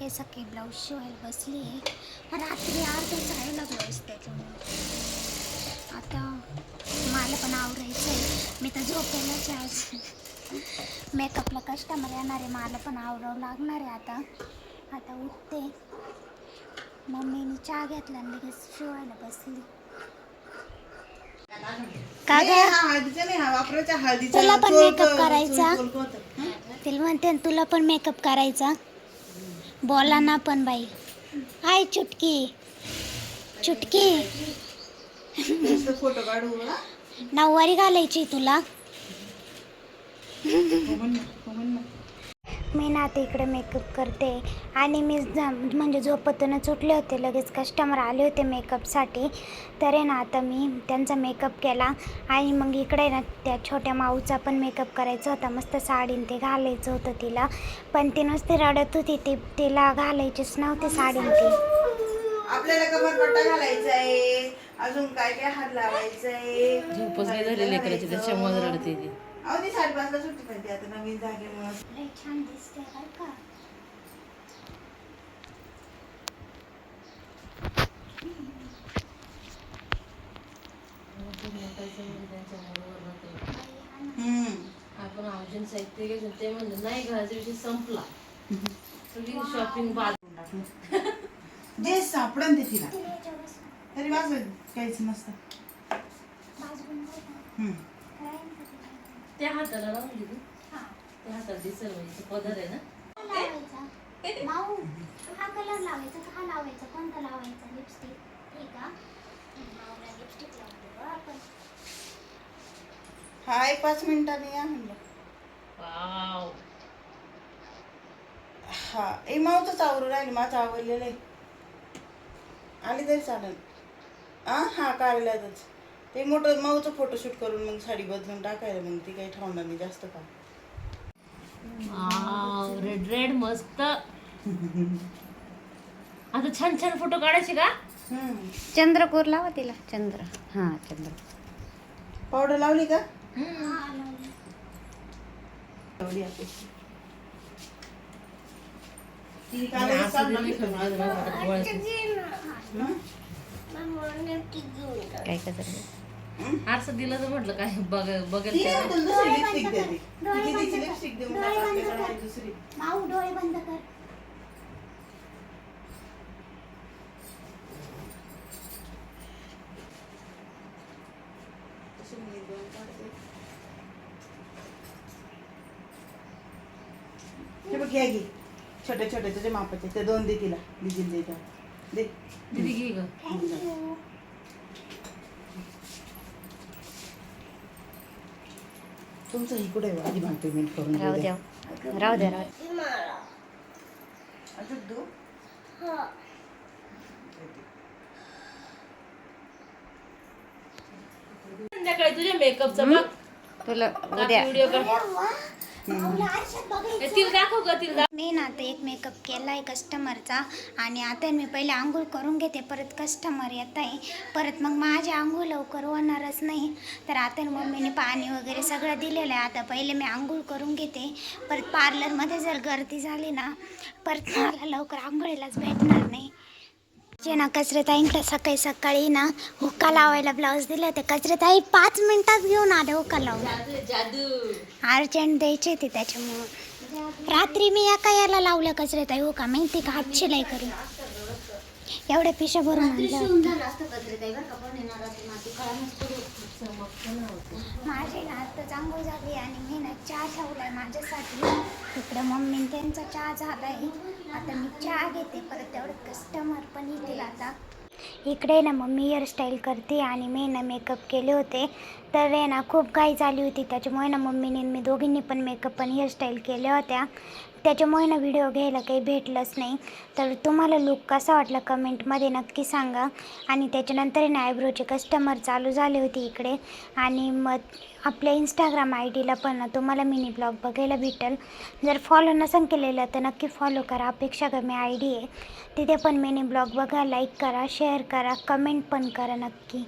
सकाळी सकाळी ब्लाऊज शिवायला बसली आहे रात्री अर्धच राहिला ब्लाऊज त्याच्यामुळे आता मला पण आवरायचं आहे मी तर झोपेलाच आहे आज मेकअपला कस्टमर येणार आहे मला पण आवरावं लागणार आहे आता। आता उठते। मम्मीने चहा घेतला आणि लगेच शिवायला बसली. का नाही, ग? हा हळदीचा नाही हा वापरायचा हळदीचा. तुला पण makeup करायचा? हं? तिला म्हणते तुला पण मेकअप करायचा? बोला ना पण बाई. हाय चुटकी. चुटकी. फोटो काढू नऊवारी घालायची तुला हो म्हण ना, हो म्हण ना. मी ना आता इकडे मेकअप करते. आणि मी जा- म्हणजे झोपतूनच उठले होते लगेच कस्टमर आले होते मेकअपसाठी तर आहे ना आता मी त्यांचा मेकअप केला. आणि मग इकडे ना त्या छोट्या माऊचा पण मेकअप करायचा होता. मस्त साडीन ते घालायचं होतं तिला. पण ती नुसती रडत होती. ती तिला घालायचीच नव्हती साडीन ती. आपल्याला कमरपट्टा घालायचा आहे अजून काय काय हात लावायचा आहे झोपच नाही झाली लेकराची त्याच्यामुळे रडते ती. अहो ती साडेपाचला सुट्टी पाहिजे आता नवीन झाल्यामुळं लय छान दिसते बरं का. हम्म. आपण औषध साहित्य घ्यायचं ते म्हणलं नाही घराचा विषय संपला. सगळी शॉपिंग बाद. जे सापडन ते तिला. तरी वाचलं काहीच नसतं बाजूला बघ ना. हम्म. त्या हाताला लावून दिली. हा. त्या हाताला दिसल म्हणजे पदर आहे ना. लावायचा? माऊ हा कलर लावायचा का? हा लावायचा. कोणता लावायचा? लिपस्टिक ठीक आहे. माऊला लिपस्टिक लावते आपण. हा पाच मिनिटांनी या म्हणलं. वाव. हा ए मावतच आवरू राहील माझं आवरलेलं आहे. आली तरी चालेल. हा हा कार्यालयातच ते मोठं माऊचं फोटोशूट करून मग साडी बदलून टाकायला मग ती काही ठेवणार नाही जास्त का? रेड रेड मस्त. आता छान छान फोटो काढायचे का. चंद्रकोर लावा तिला. चंद्र. हां चंद्र. पावडर लावली का? लावली आपण ती. हं? काय कसं आरसा दिलं तर म्हटलं काय बघ बघेल ती त्याला. आपण दुसरी लिपस्टिक डोळे ती बंद कर. डोळे बंद आपल्याकडे कर. आहे दुसरी माऊ डोळे बंद कर तशी मी दोन काढते. हे बघ घ्या घे छोट्या छोट्या तुझ्या मापाचे ते दोन दे तिला दिदीला दे त्या. दे दीदी घे ग थँक्यू तुमचं ही कुठे आहे? आधी मला पेमेंट करून राहू द्या. राहू द्या राहू देऊ संध्याकाळी तुझ्या मेकअपचा बघ. तुला उद्या. व्हिडिओ कर तिला दाखव ग तिला. मी ना आता एक मेकअप केला आहे कस्टमरचा आणि आता मी पहिले आंघोळ करून घेते परत कस्टमर येत आहे. परत मग माझी आंघोळ लवकर होणारच नाही. तर आता मम्मीने पाणी वगैरे सगळं दिलेलं आहे. आता पहिले मी आंघोळ करून घेते. परत पार्लरमध्ये जर गर्दी झाली ना परत मला लवकर आंघोळीलाच भेटणार नाही. जे ना कचरेताईंकडे सकाळी सकाळी ना हुक्का लावायला ब्लाऊज दिले होते. कचरेताई पाच मिनिटात घेऊन आले हुक्का लावून. जादू अर्जंट द्यायचे ते त्याच्यामुळं. रात्री मी एका याला लावलं कचऱ्यात हो का? माहिती का. हात शिलाई करून एवढ्या पिशा भरून. माझी ना आता चांगली झाली आणि चहा ना चहा ठेवलाय माझ्यासाठी. इकडं मम्मी त्यांचा चहा झाला आहे आता मी चहा घेते. परत तेवढं कस्टमर पण येतील आता. इकडे ना मम्मी हेअरस्टाईल करते आणि मी ना मेकअप केले होते. तर आहे ना खूप घाई झाली होती. त्याच्यामुळे ना मम्मीने मी दोघींनी पण मेकअप आणि हेअरस्टाईल केल्या होत्या. त्याच्यामुळे ना व्हिडिओ घ्यायला काही भेटलंच नाही. तर तुम्हाला लुक कसा वाटला कमेंटमध्ये नक्की सांगा. आणि त्याच्यानंतर ना आयब्रोचे कस्टमर चालू झाले होते इकडे. आणि मग आपल्या इंस्टाग्राम आय डीला पण ना तुम्हाला मिनी ब्लॉग बघायला भेटेल. जर फॉलो नसेल केलेलं तर नक्की फॉलो करा. अपेक्षा कमी आय डी आहे. तिथे पण मिनी ब्लॉग बघा लाईक करा शेअर करा कमेंट पण करा नक्की.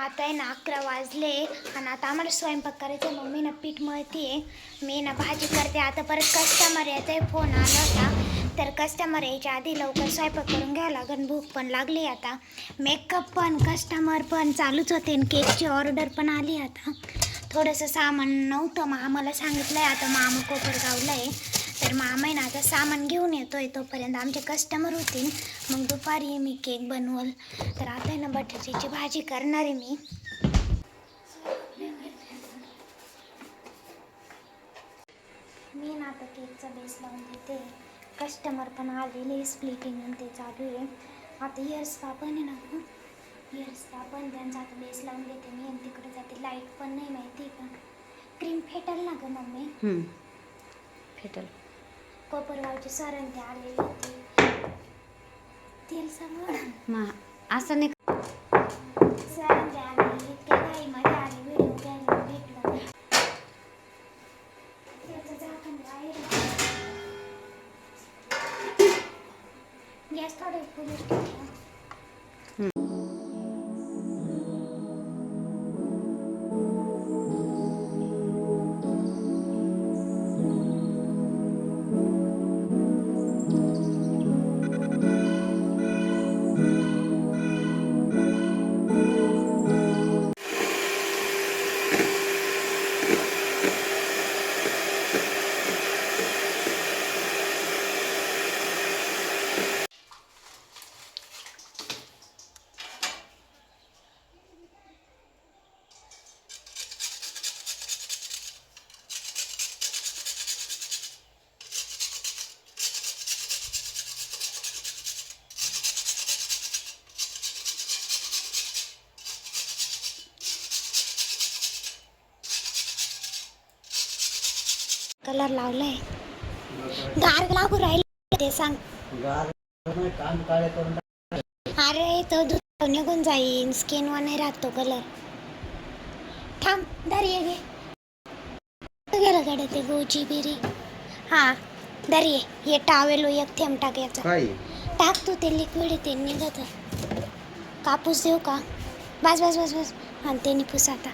आता आहे ना अकरा वाजले आणि आता आम्हाला स्वयंपाक करायचा आहे. मम्मी ना पीठ मळती आहे मी ना भाजी करते. आता परत कस्टमर यायचा फोन आला होता. तर कस्टमर यायच्या आधी लवकर स्वयंपाक करून घ्यावं लागेल भूक पण लागली आता. मेकअप पण कस्टमर पण चालूच होते आणि केकची ऑर्डर पण आली आता. थोडंसं सामान नव्हतं. मग आम्हाला सांगितलं आहे आता मामा कोपरगावला आहे. तर मामा आहे ना आता सामान घेऊन येतोय तोपर्यंत आमचे कस्टमर होतील. मग दुपारी मी केक बनवल. तर आता आहे ना बटाट्याची भाजी करणार आहे मी. मी ना आता केकचा बेस लावून देते. कस्टमर पण आलेले स्प्लिटिंग ते चालू आहे. आता इयर पण आहे ना इयर पण त्यांचा आता बेस लावून देते मी आणि तिकडे जाते. लाइट पण नाही माहिती का? क्रीम फेटल ना गं मम्मी. हम्म. फेटल. कोपरगावचे सर आणि ते आलेले तेल सगळं मग असं नाही ते आले इतक्या आले व्हिडिओ भेटलं. त्याचं झाकण बाहेर. गॅस थोडे कलर लावलाय. गार लागू राहिले ते सांग. अरे तो दूध निघून जाईन. स्किन वर नाही राहतो कलर थांब दर्या घे गेलं कडे ते गोची बिरी? हा दर्ये हे टावेलो एक थेंब टाक याचा. टाक तू ते लिक्विड ते निघत. कापूस देऊ का? बस बस बस बस. आणि ते निपूस आता.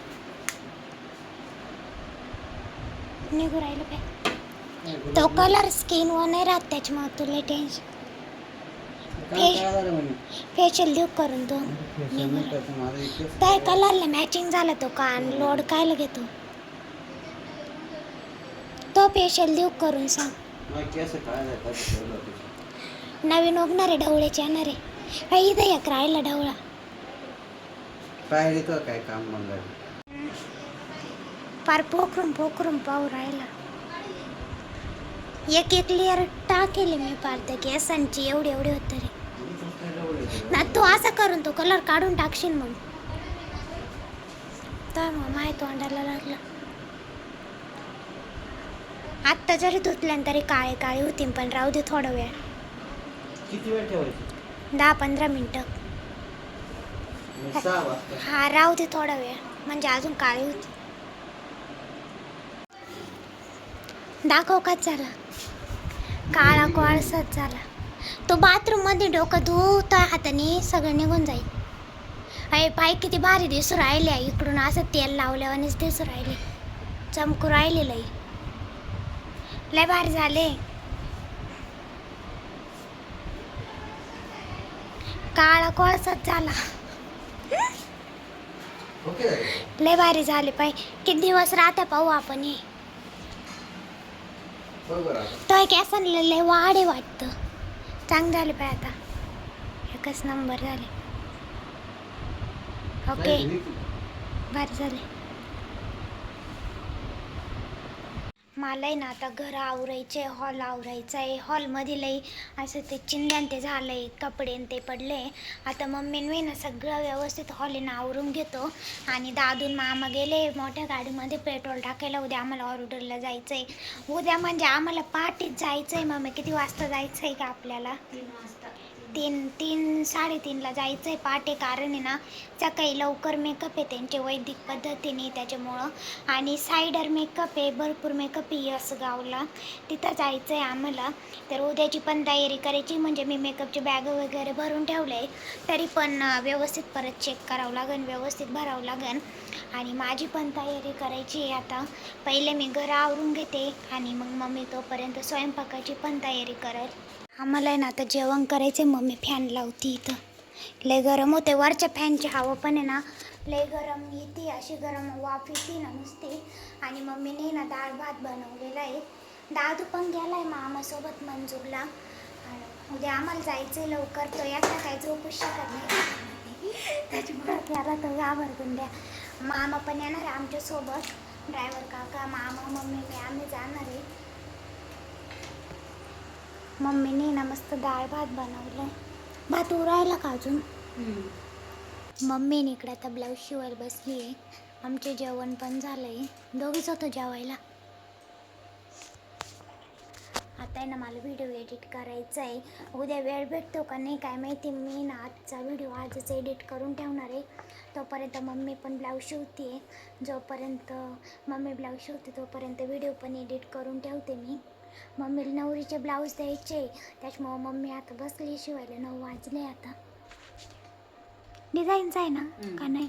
निघू राहिलं काय? तो कलर स्किन वर नाही राहत त्याच्यामुळे तुला टेन्शन फेशियल देऊ करून तो. काय कलरला मॅचिंग झाला तो कान लोड कायला घेतो? तो फेशियल देऊ करून सांग. नवीन उगणारे ढवळ्याचे येणारे इथं एक राहिला ढवळा. काय काम बंद फार पोखरून पोखरून पाहू राहिला. एक एक लेअर टाकेले मी पार त्या केसांची एवढे एवढे होत रे. ना तू असं करून तो कलर काढून टाकशील मग. तर मग माय तोंडाला लागला. आत्ता जरी धुतल्यान तरी काळे काळे होतील पण राहू दे थोडा वेळ. दहा पंधरा मिनटं. हा राहू दे थोडा वेळ. म्हणजे अजून काळी होती दाखव का झाला काळा कोळसाच झाला. तो बाथरूममध्ये डोकं धुता हाताने सगळं निघून जाईल. अरे पाय किती भारी दिसू राहिले इकडून असं तेल लावल्यावानेच दिसू राहिले. चमकू राहिले लई. लय भारी झाले. काळा कोळसाच झाला. लय भारी झाले पाय. किती दिवस राहत्या पाहू आपण हे. तो कॅसन लय वाढे वाटतं. चांग झाले पाय आता. एकच नंबर झाले. ओके भारी झाले. मला आहे ना आता घरं आवरायचे हॉल आवरायचं आहे हॉलमधीलही लई असं ते चिंध्यान ते झालं आहे कपडे ते पडले. आता मम्मीने ना सगळं व्यवस्थित हॉलीनं आवरून घेतो. आणि दादून मामा गेले मोठ्या गाडीमध्ये पेट्रोल टाकायला. उद्या आम्हाला ऑर्डरला जायचं आहे उद्या म्हणजे आम्हाला पहाटेच जायचं आहे मम्मी. किती वाजता जायचं आहे का आपल्याला? तीन तीन साडेतीनला जायचं आहे पहाटे कारण आहे ना सकाळी लवकर मेकअप आहे त्यांचे वैदिक पद्धतीने त्याच्यामुळं. आणि सायडर मेकअप आहे भरपूर मेकअप आहे असं गावला. तिथं जायचं आहे आम्हाला. तर उद्याची पण तयारी करायची. म्हणजे मी मेकअपचे बॅग वगैरे भरून ठेवले. आहे तरी पण व्यवस्थित परत चेक करावं लागेल व्यवस्थित भरावं लागेल आणि माझी पण तयारी करायची आहे आता. पहिले मी घर आवरून घेते. आणि मग मम्मी तोपर्यंत स्वयंपाकाची पण तयारी करेल. आम्हाला आहे ना आता जेवण करायचं आहे मम्मी फॅन लावती इथं. लय गरम होते. वरच्या फॅनची हवा पण आहे ना लय गरम येते. अशी गरम वाफ येते ना नुसती. आणि मम्मीने ना डाळ भात बनवलेला आहे. दादू पण गेला आहे मामासोबत मंजूरला. आणि उद्या आम्हाला जायचं आहे लवकर तो एकटा काय झोपू शकत नाही. त्याच्यामुळे त्याला तो घाबरतून द्या. मामा पण येणार आहे आमच्यासोबत. ड्रायव्हर काका मामा मम्मी मी आम्ही जाणार आहे. मम्मीने ना मस्त डाळ भात बनवलं भात उरायला का अजून? मम्मीने इकडे आता ब्लाऊज शिवायला बसली आहे आमचे जेवण पण झालं आहे दोघीच होतो जेवायला. आता आहे ना मला व्हिडिओ एडिट करायचा आहे उद्या वेळ भेटतो का नाही काय माहिती. मी ना आजचा व्हिडिओ आजच एडिट करून ठेवणार आहे. तोपर्यंत मम्मी पण ब्लाऊज शिवते जोपर्यंत मम्मी ब्लाऊज शिवते तोपर्यंत व्हिडिओ पण एडिट करून ठेवते मी. मम्मीला नवरीचे ब्लाऊज द्यायचे. त्याच्यामुळं मम्मी आता बसली शिवायला. नऊ वाजले आता. डिझाईनचा आहे ना? का नाही?